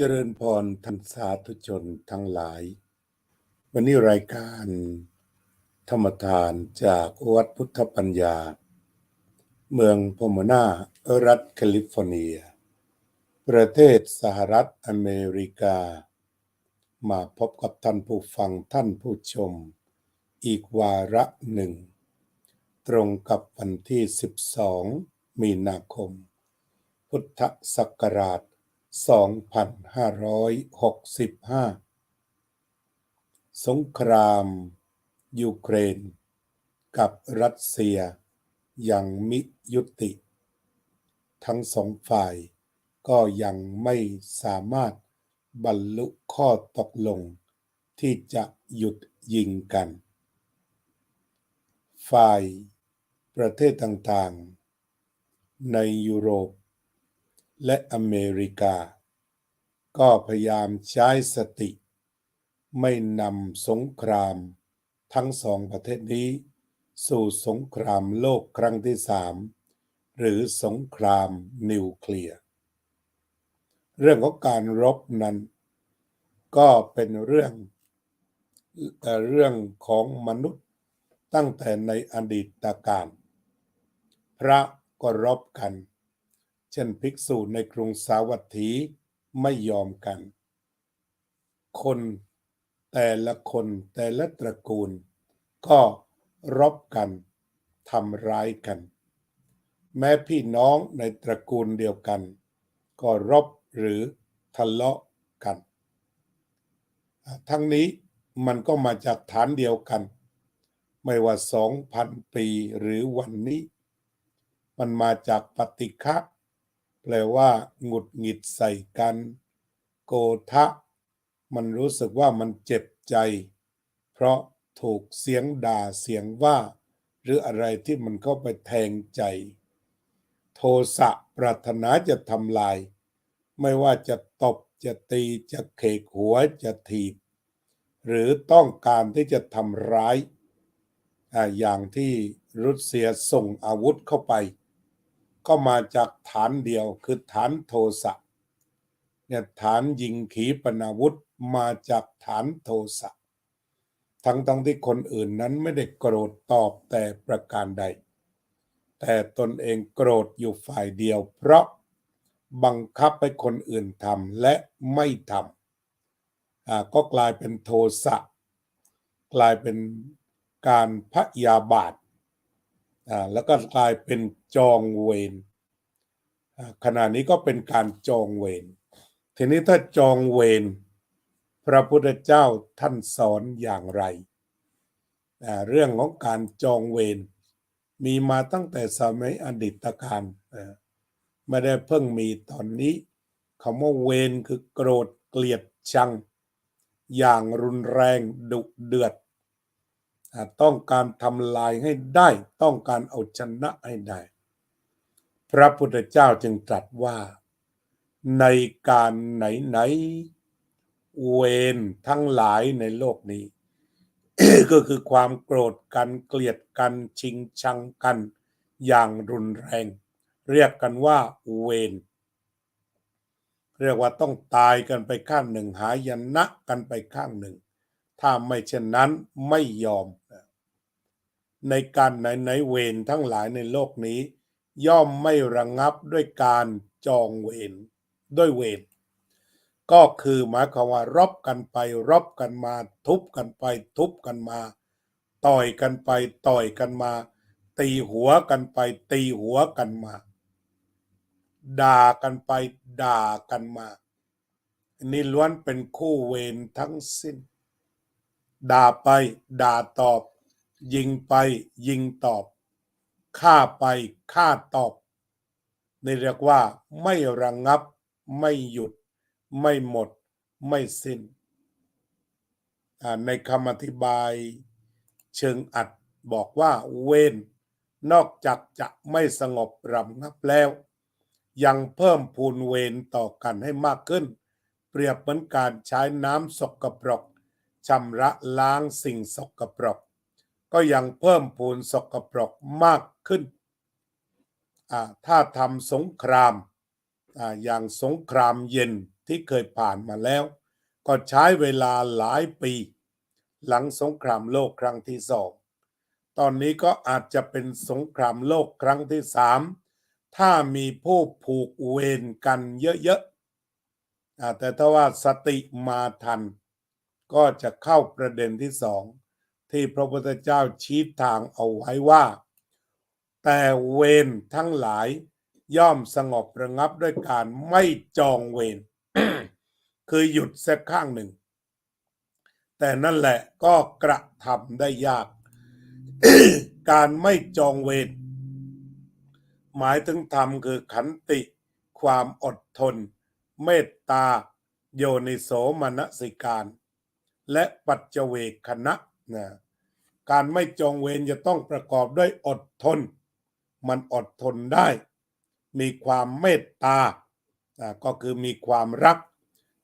เจริญพรท่านสาธุชนทั้งหลาย วันนี้รายการธรรมทานจากวัดพุทธปัญญา เมืองพมนารัฐแคลิฟอร์เนีย ประเทศสหรัฐอเมริกา มาพบกับท่านผู้ฟังท่านผู้ชม อีกวาระหนึ่ง ตรงกับวันที่ 12 มีนาคม พุทธศักราช 2565 สงคราม ยูเครน กับรัสเซีย ยังมิยุติ ทั้งสองฝ่ายก็ยังไม่สามารถบรรลุข้อตกลง ที่จะหยุดยิงกัน ฝ่ายประเทศต่างๆ ในยุโรป และอเมริกา ก็พยายามใช้สติ ไม่นำสงครามทั้งสองประเทศนี้ สู่สงครามโลกครั้งที่สามหรือสงครามนิวเคลียร์เรื่องของการรบนั้น ก็เป็นเรื่องเรื่องของมนุษย์ตั้งแต่ในอดีตการ พระก็รบกัน เช่นภิกษุในกรุงสาวัตถีไม่ยอมกัน คนแต่ละคนแต่ละตระกูล ก็รบกันทำร้ายกัน แม้พี่น้องในตระกูลเดียวกัน ก็รบหรือทะเลาะกัน ทั้งนี้มันก็มาจากฐานเดียวกัน ไม่ว่าสองพันปีหรือวันนี้ มันมาจากปฏิฆะ แปลว่าหงุดหงิดใส่กัน โกทะ มันรู้สึกว่ามันเจ็บใจ เพราะถูกเสียงด่าเสียงว่า หรืออะไรที่มันเข้าไปแทงใจ โทสะปรารถนาจะทำลาย ไม่ว่าจะตบจะตีจะเขกหัวจะถีบ หรือต้องการที่จะทำร้ายอ่าอย่างที่รัสเซียส่งอาวุธเข้าไป ก็มาจากฐานเดียวคือฐานโทสะเนี่ยฐานยิงขีปนาวุธมาจากฐานโทสะทั้งทั้งที่คนอื่นนั้นไม่ได้โกรธตอบแต่ประการใด แต่ตนเองโกรธอยู่ฝ่ายเดียว เพราะบังคับให้คนอื่นทำและไม่ทำอ่าก็กลายเป็นโทสะกลายเป็นการพยาบาทอ่าแล้วก็กลายเป็น จองเวรขณะนี้ก็เป็นการจองเวรทีนี้ถ้าจองเวรพระพุทธเจ้าท่านสอนอย่างไร เรื่องของการจองเวรมีมาตั้งแต่สมัยอดีตการไม่ได้เพิ่งมีตอนนี้คำว่าเวรคือโกรธเกลียดชัง อย่างรุนแรงดุเดือด ต้องการทำลายให้ได้ ต้องการเอาชนะให้ได้ พระพุทธเจ้าจึงตรัสว่า ในการไหนไหนๆเวรทั้งหลายในโลกนี้ ก็คือความโกรธกันเกลียดกันชิงชังกันอย่างรุนแรง เรียกกันว่าเวรเรียกว่าต้องตายกันไปข้างหนึ่งหายนะกันไปข้างหนึ่ง ถ้าไม่เช่นนั้นไม่ยอม ในการไหนไหนๆเวรทั้งหลายในโลกนี้ ย่อมไม่ระงงับด้วยการจองเวรด้วยเวรก็คือหมายความว่ารบกันไปรบกันมา ทุบกันไป ทุบกันมา ต่อยกันไปต่อยกันมา ตีหัวกันไป ตีหัวกันมา ด่ากันไปด่ากันมานนี่ล้วนเป็นคู่เวรทั้งสิ้น ด่าไปด่าตอบ ยิงไปยิงตอบ ฆ่าไปฆ่าตอบนี่เรียกว่าไม่ระงงับ ไม่หยุด ไม่หมด ไม่สิ้น ในคำอธิบายเชิงอัดบอกว่าเวรนอกจากจะไม่สงบรำงับแล้ว ยังเพิ่มพูนเวรต่อกันให้มากขึ้น เปรียบเหมือนการใช้น้ำสกปรกชำระล้างสิ่งสกปรก ก็ยังเพิ่มพูนสกปรกมากขึ้น ถ้าทำสงครามอาอย่างสงครามเย็นที่เคยผ่านมาแล้ว ก็ใช้เวลาหลายปี หลังสงครามโลกครั้งที่สอง ตอนนี้ก็อาจจะเป็นสงครามโลกครั้งที่สามถ้ามีผู้ผูกเวรกันเยอะๆอแต่ถ้าว่าสติมาทัน ก็จะเข้าประเด็นที่สอง ที่พระพุทธเจ้าชี้ทางเอาไว้ว่า แต่เวรทั้งหลายย่อมสงบระงับด้วยการไม่จองเวรคือหยุดสักข้างหนึ่ง แต่นั่นแหละก็กระทำได้ยาก การไม่จองเวรหมายถึงธรรมคือขันติ ความอดทน เมตตา โยนิโสมนสิการ และปัจเจเวคณะ นะการไม่จองเวรจะต้องประกอบด้วยอดทน มันอดทนได้ มีความเมตตาก็คือมีความรัก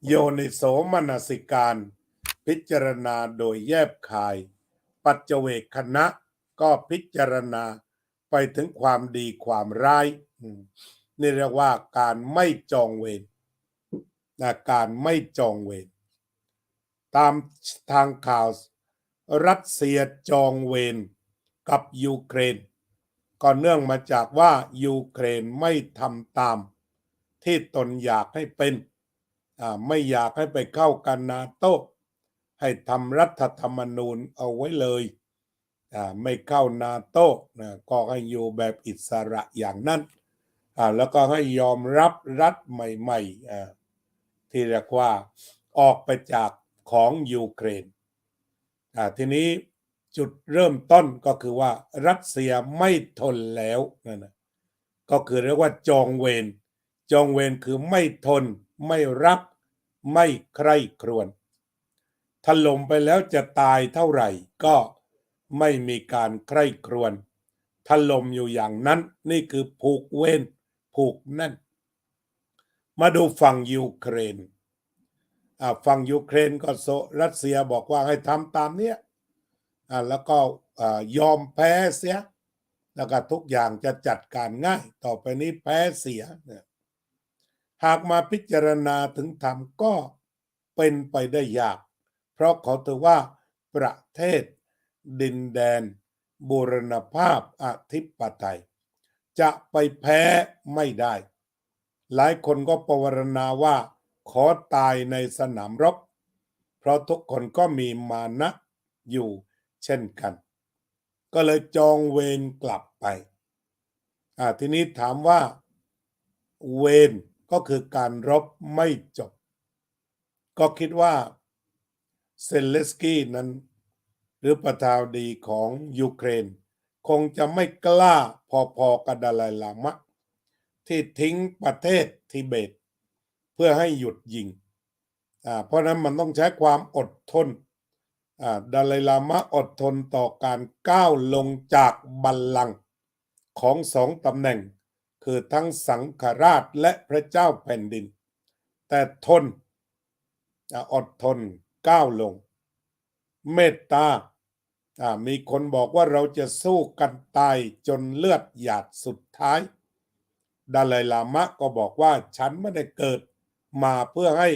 โยนิโสมนสิการ พิจารณาโดยแยบคาย ปัจเจเวกคณะก็พิจารณาไปถึงความดีความร้ายนี่เรียกว่าการไม่จองเวรนะการไม่จองเวรตามทางข่าว รัสเซียจองเวรกับยูเครนก็เนื่องมาจากว่ายูเครนไม่ทำตาม ที่ตนอยากให้เป็น ไม่อยากให้ไปเข้ากันนาโตให้ทำรัฐธรรมนูญเอาไว้เลย ไม่เข้านาโตนะก็ให้อยู่แบบอิสระอย่างนั้น แล้วก็ให้ยอมรับรัฐใหม่ๆที่เรียกว่าออกไปจากของยูเครน ทีนี้จุดเริ่มต้นก็คือว่ารัสเซียไม่ทนแล้วนั่นนะก็คือเรียกว่าจองเวรจองเวรคือไม่ทน ไม่รักไม่ใคร่ครวญถล่มไปแล้วจะตายเท่าไหร่ก็ไม่มีการใคร่ครวญถล่มอยู่อย่างนั้นนี่คือผูกเวรผูกนั่น มาดูฝั่งยูเครน ฝั่งยูเครนก็โซรัสเซียบอกว่าให้ทำตามเนี้ยแล้วก็ยอมแพ้เสีย แล้วก็ทุกอย่างจะจัดการง่าย ต่อไปนี้แพ้เสียเนี่ยหากมาพิจารณาถึงธรรมก็เป็นไปได้ยาก เพราะเขาถือว่าประเทศ ดินแดนบูรณภาพอธิปไตย จะไปแพ้ไม่ได้ หลายคนก็ปวารณาว่า ขอตายในสนามรบ เพราะทุกคนก็มีมานะอยู่เช่นกัน ก็เลยจองเวรกลับไปอ่าทีนี้ถามว่า เวรก็คือการรบไม่จบ ก็คิดว่าเซเลสกี้นั้น หรือประธานดีของยูเครน คงจะไม่กล้าพอๆกับดาลายลามะ ที่ทิ้งประเทศทิเบต เพื่อให้หยุดยิงอ่าเพราะนั้นมันต้องใช้ความอดทนอ่าดาลายลามะอดทนต่อการก้าวลงจากบัลลังก์ของสองตำแหน่ง คือทั้งสังฆราชและพระเจ้าแผ่นดิน แต่ทนอดทนก้าวลง เมตตาอ่ามีคนบอกว่าเราจะสู้กันตายจนเลือดหยาดสุดท้าย ดาลัยลามะก็บอกว่าฉันไม่ได้เกิด มาเพื่อให้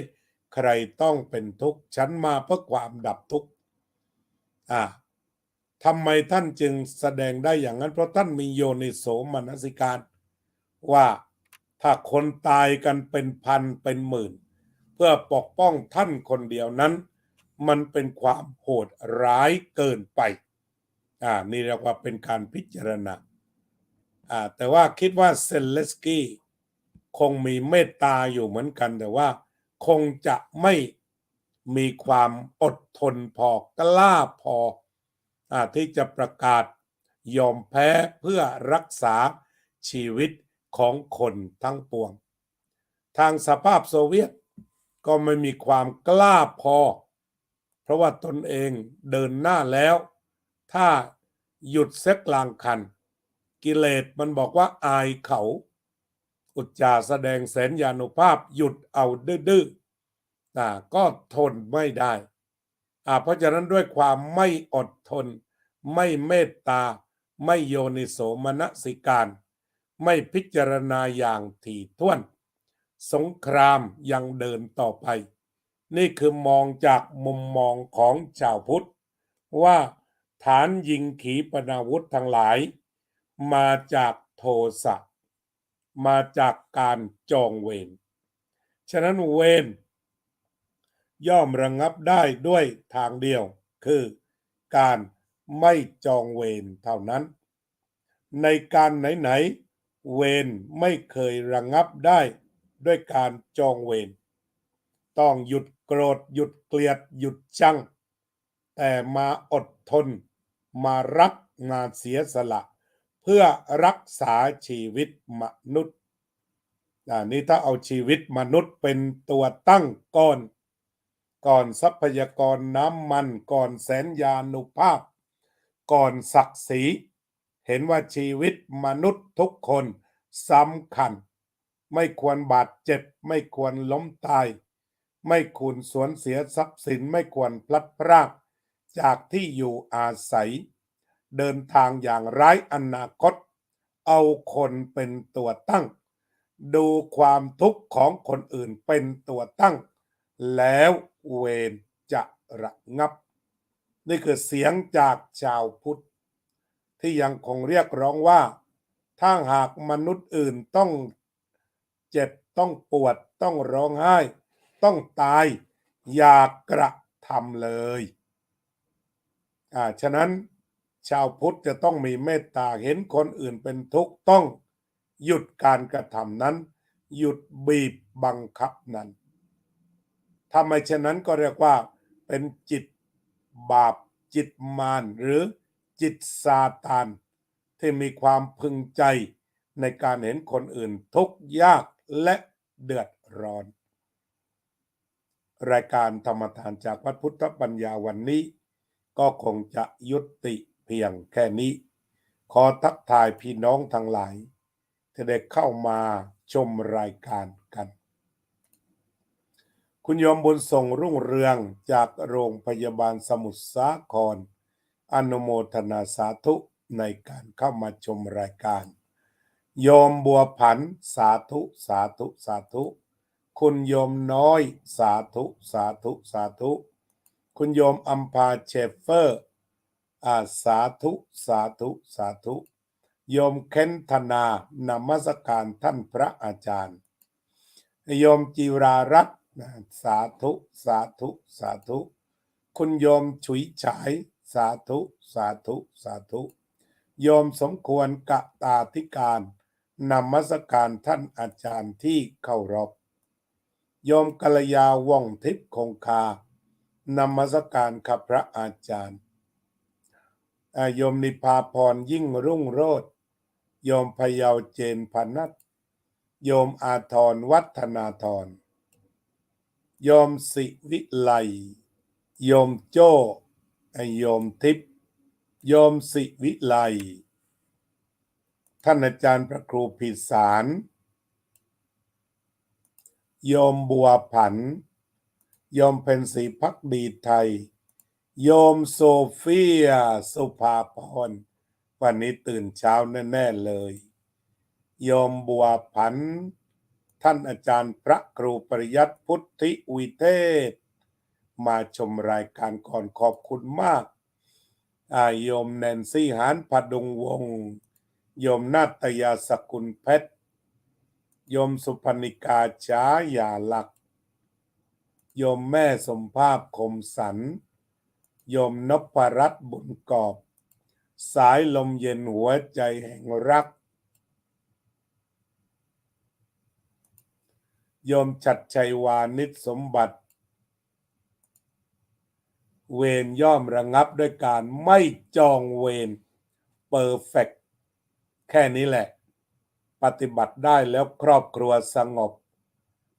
ใครต้องเป็นทุกข์ฉันมาเพื่อความดับทุกข์อ่าทำไมท่านจึงแสดงได้อย่างนั้น เพราะท่านมีโยนิโสมนสิการ ว่าถ้าคนตายกันเป็นพันเป็นหมื่น เพื่อปกป้องท่านคนเดียวนั้น มันเป็นความโหดร้ายเกินไปอ่านี่เรียกว่าเป็นการพิจารณาอ่าแต่ว่าคิดว่าเซเลสกี้ คงมีเมตตาอยู่เหมือนกันแต่ว่า คงจะไม่มีความอดทนพอกล้าพออ่าที่จะประกาศยอมแพ้เพื่อรักษาชีวิตของคนทั้งปวง ทางสภาพโซเวียตก็ไม่มีความกล้าพอ เพราะว่าตนเองเดินหน้าแล้ว ถ้าหยุดเซ็กลางคัน กิเลสมันบอกว่าอายเขา อุจจาแสดงแสนยานุภาพหยุดเอาดื้อๆนะก็ทนไม่ได้อ่าเพราะฉะนั้นด้วยความไม่อดทน ไม่เมตตา ไม่โยนิโสมนสิการ ไม่พิจารณาอย่างถี่ถ้วน สงครามยังเดินต่อไป นี่คือมองจากมุมมองของชาวพุทธ ว่าฐานยิงขีปนาวุธทั้งหลาย มาจากโทสะ มาจากการจองเวร ฉะนั้นเวรย่อมระงงับได้ด้วยทางเดียว คือการไม่จองเวรเท่านั้น ในการไหนๆเวรไม่เคยระงงับได้ด้วยการจองเวร ต้องหยุดโกรธหยุดเกลียดหยุดชัง แต่มาอดทนมารักงานเสียสละเพื่อรักษาชีวิตมนุษย์อันนี้ถ้าเอาชีวิตมนุษย์เป็นตัวตั้งก่อน ก่อนทรัพยากรน้ำมัน ก่อนแสนยานุภาพ ก่อนศักดิ์ศรี เห็นว่าชีวิตมนุษย์ทุกคนสำคัญ ไม่ควรบาดเจ็บ ไม่ควรล้มตาย ไม่ควรสวนเสียทรัพย์สิน ไม่ควรพลัดพรากจากที่อยู่อาศัย เดินทางอย่างไร้อนาคต เอาคนเป็นตัวตั้ง ดูความทุกข์ของคนอื่นเป็นตัวตั้ง แล้วเวรจะระงับ นี่คือเสียงจากชาวพุทธ ที่ยังคงเรียกร้องว่า ถ้าหากมนุษย์อื่นต้องเจ็บต้องปวดต้องร้องไห้ ต้องตายอย่ากระทำเลย อ่า ฉะนั้น ชาวพุทธจะต้องมีเมตตาเห็นคนอื่นเป็นทุกข์ต้องหยุดการกระทำนั้น หยุดบีบบังคับนั้นถ้าไม่เช่นนั้นก็เรียกว่าเป็นจิตบาปจิตมารหรือจิตซาตานที่มีความพึงใจในการเห็นคนอื่นทุกข์ยากและเดือดร้อน รายการธรรมทานจากวัดพุทธปัญญาวันนี้ ก็คงจะยุติ เพียงแค่นี้ ขอทักทายพี่น้องทั้งหลาย ที่ได้เข้ามาชมรายการกัน คุณโยมบุญส่งรุ่งเรืองจากโรงพยาบาลสมุทรสาคร อนุโมทนาสาธุในการเข้ามาชมรายการ โยมบัวผันสาธุสาธุสาธุ คุณโยมน้อยสาธุสาธุสาธุ คุณโยมอัมพาเชฟเฟอร์ อาสาธุสาธุสาธุโยมเค้นธนานมัสการท่านพระอาจารย์ โยมจิรารัตน์สาธุสาธุสาธุ คุณโยมฉุยฉายสาธุสาธุสาธุ โยมสมควรกะตาธิการนมัสการท่านอาจารย์ที่เคารพโยมกัลยาว่องทิพย์คงคานมัสการข้าพระอาจารย์ โยมนิพาพรยิ่งรุ่งโรจน์โยมพยาวเจนพนัทโยมอาทรวัฒนาธรโยมสิวิไลโยมโจ้โยมทิพย์โยมสิวิไลท่านอาจารย์พระครูพิสารโยมบัวผันโยมเพนสีพักดีไทย โยมโซเฟีย สุภาพร วันนี้ตื่นเช้าแน่ๆเลย โยมบัวผัน ท่านอาจารย์พระครูปริยัติพุทธิวิเทศ มาชมรายการก่อนขอบคุณมากอาโยมแนนซี่หานพดุงวง โยมนาตยาสกุลเพชร โยมสุพนิกาช้ายาหลัก โยมแม่สมภาพคมสัน โยมนพรัตน์บุญกอบ สายลมเย็นหัวใจแห่งรัก โยมชัดชัยวานิชสมบัติ เวรย่อมระงับด้วยการไม่จองเวรเปอร์เฟกแค่นี้แหละ ปฏิบัติได้แล้วครอบครัวสงบ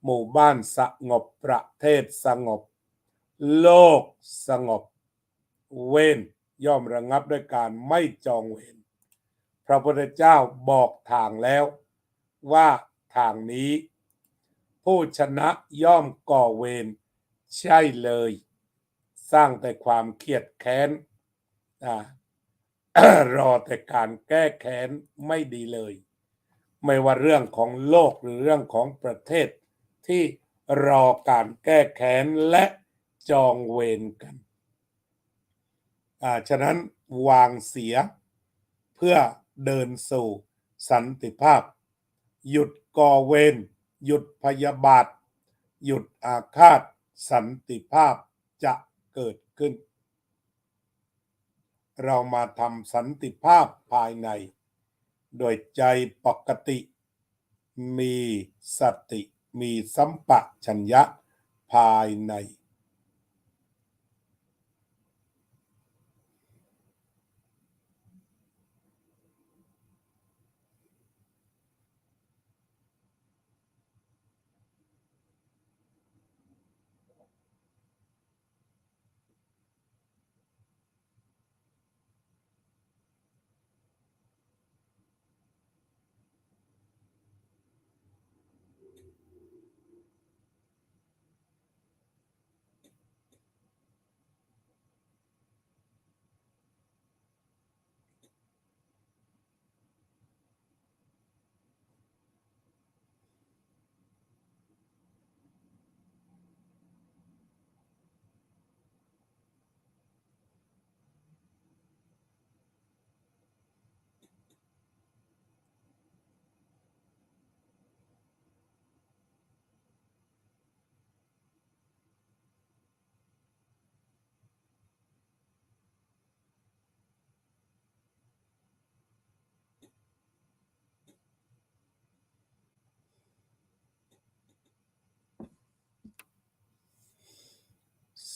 หมู่บ้านสงบประเทศสงบ โลกสงบ เวรย่อมระงับด้วยการไม่จองเวรพระพุทธเจ้าบอกทางแล้วว่าทางนี้ ผู้ชนะย่อมก่อเวรใช่เลย สร้างแต่ความเครียดแค้นอรอแต่การแก้แค้นไม่ดีเลย ไม่ว่าเรื่องของโลกหรือเรื่องของประเทศที่รอการแก้แค้นและจองเวรกัน อ่าฉะนั้นวางเสีย เพื่อเดินสู่สันติภาพ หยุดก่อเวรหยุดพยาบาท หยุดอาฆาตสันติภาพจะเกิดขึ้น เรามาทำสันติภาพภายใน โดยใจปกติ มีสติมีสัมปชัญญะภายใน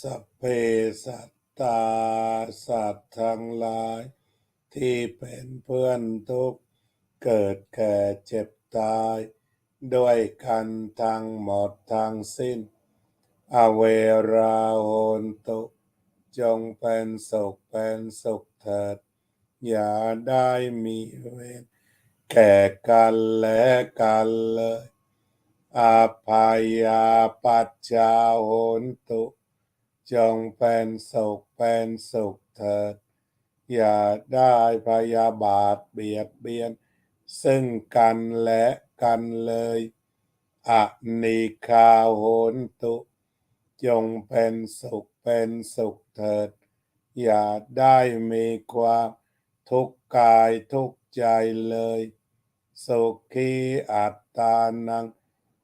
สัพเพสัตตาสัตว์ทั้งหลาย ที่เป็นเพื่อนทุกข์เกิดแก่เจ็บตาย ด้วยกันทั้งหมดทั้งสิ้น อเวราโหนตุจงเป็นสุขเป็นสุขเถิด อย่าได้มีเวรแก่กันและกันเลยอาภัยาปัจจาโหนตุ จงเป็นสุขเป็นสุขเถิด อย่าได้พยาบาทเบียดเบียน ซึ่งกันและกันเลยอนิคาโหนตุ จงเป็นสุขเป็นสุขเถิด อย่าได้มีความทุกข์กายทุกข์ใจเลย สุขีอัตตานัง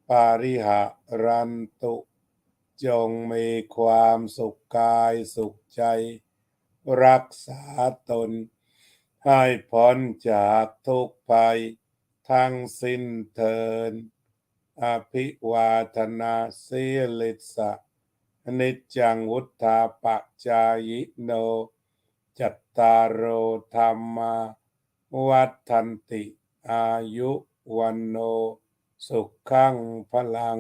ปาริหะรันตุ จงมีความสุขกายสุขใจ รักษาตน ให้พ้นจากทุกภัย ทั้งสิ้นเทิน อภิวาทนาสิลิสะนิจจังวุธาปจายโน จัตตารโอธรรมาวัฏันติ อายุวันโน สุขังพลัง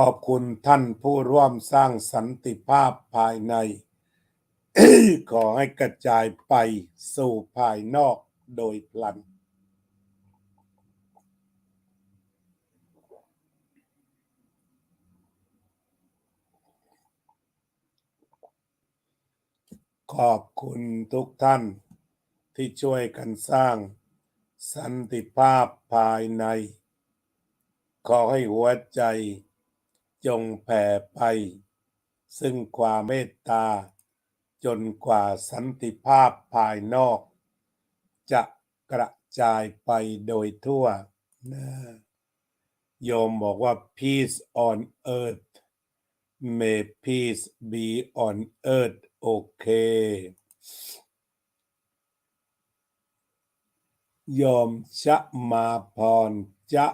ขอบคุณท่านผู้ร่วมสร้างสันติภาพภายใน ขอให้กระจายไปสู่ภายนอกโดยพลัน ขอบคุณทุกท่านที่ช่วยกันสร้างสันติภาพภายใน ขอให้หัวใจ จงแผ่ไป ซึ่งความเมตตา จนกว่าสันติภาพภายนอก จะกระจายไปโดยทั่วนะโยมบอกว่า peace on earth may peace be on earth โอเคโยมชะมาพรจะ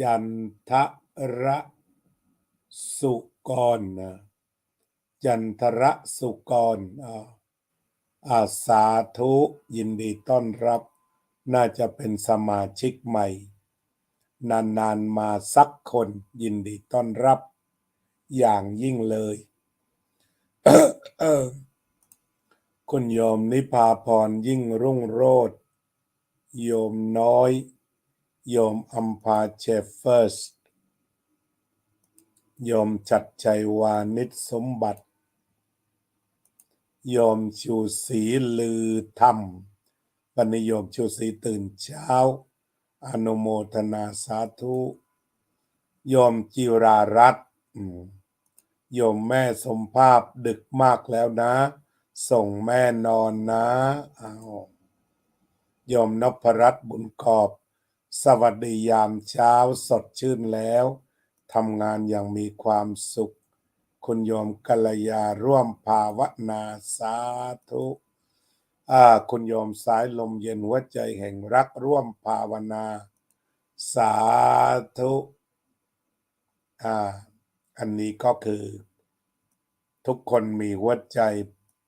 จันทะ ระสุกรนะจันทระสุกรอาสาธุยินดีต้อนรับ น่าจะเป็นสมาชิกใหม่ นานๆมาสักคนยินดีต้อนรับ อย่างยิ่งเลยคุณโยมนิพาพรยิ่งรุ่งโรจน์โยมน้อย โยมอัมพาเชฟเฟอร์ส โยมชัดชัยวานิชสมบัติโยมชูศรีลือธรรมวันนี้โยมชูศรีตื่นเช้า อนุโมทนาสาธุโยมจิรารัตน์อืมโยมแม่สมภาพดึกมากแล้วนะ ส่งแม่นอนนะเอาโยมนพรัตน์บุญกอบ สวัสดียามเช้าสดชื่นแล้ว ทำงานอย่างมีความสุข คุณโยมกัลยาร่วมภาวนาสาธุอ่าคุณโยมสายลมเย็นหัวใจแห่งรักร่วมภาวนา สาธุอ่าอันนี้ก็คือ ทุกคนมีหัวใจ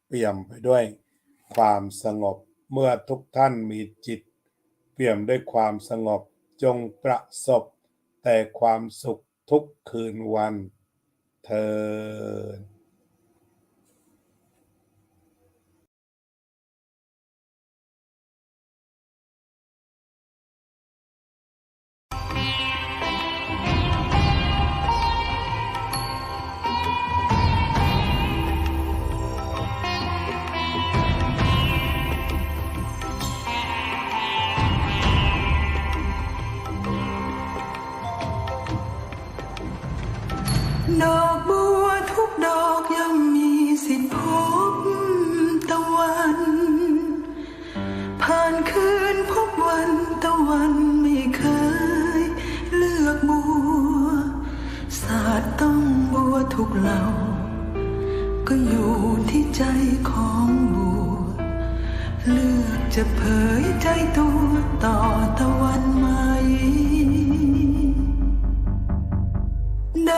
เปี่ยมไปด้วย ความสงบเมื่อทุกท่านมีจิต เปี่ยมด้วยความสงบจงประสบ แต่ความสุข ทุกคืนวันเธอ ดอกบัวทุกดอกย่อมมีสิทธิพบตะวัน ผ่านคืนพบวันตะวันไม่เคยเลือกบัว ศาสตร์ต้องบัวทุกเหล่า ก็อยู่ที่ใจของบัว เลือกจะเผยใจตัวต่อตะวันใหม่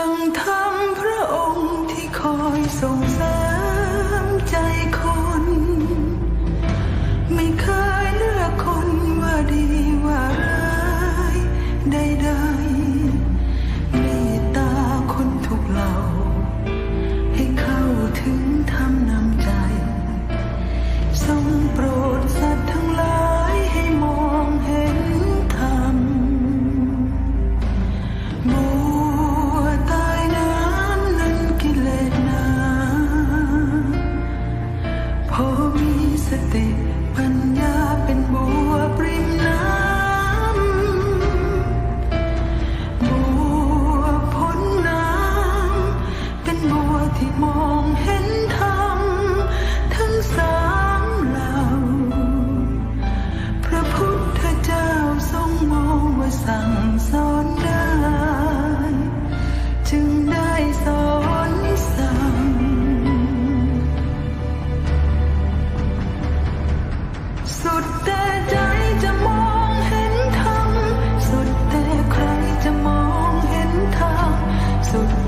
งธรรมพระองค์ที่คอยส่งสริม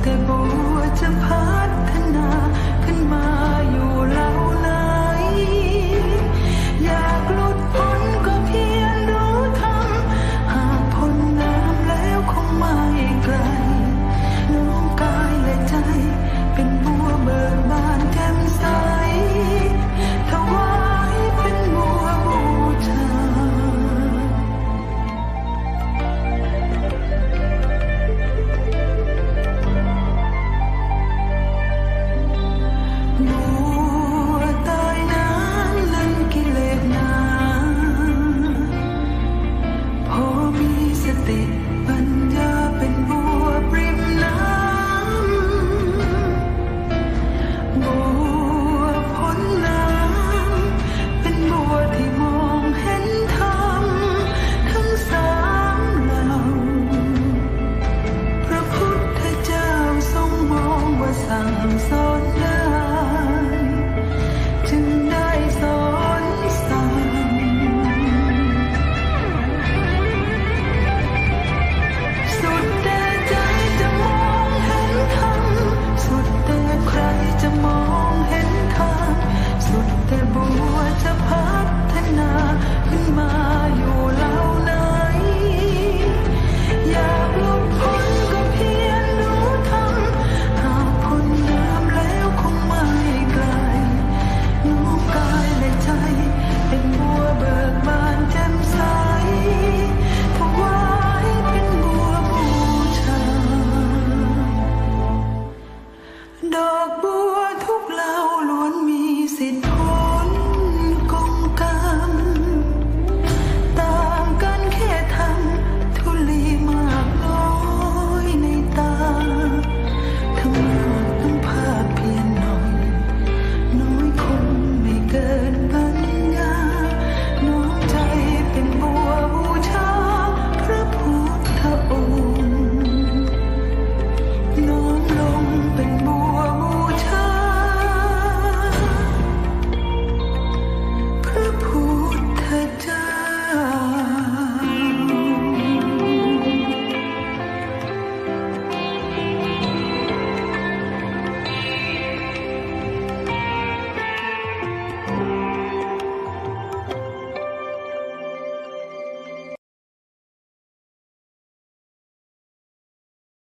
แต่บัวจะพั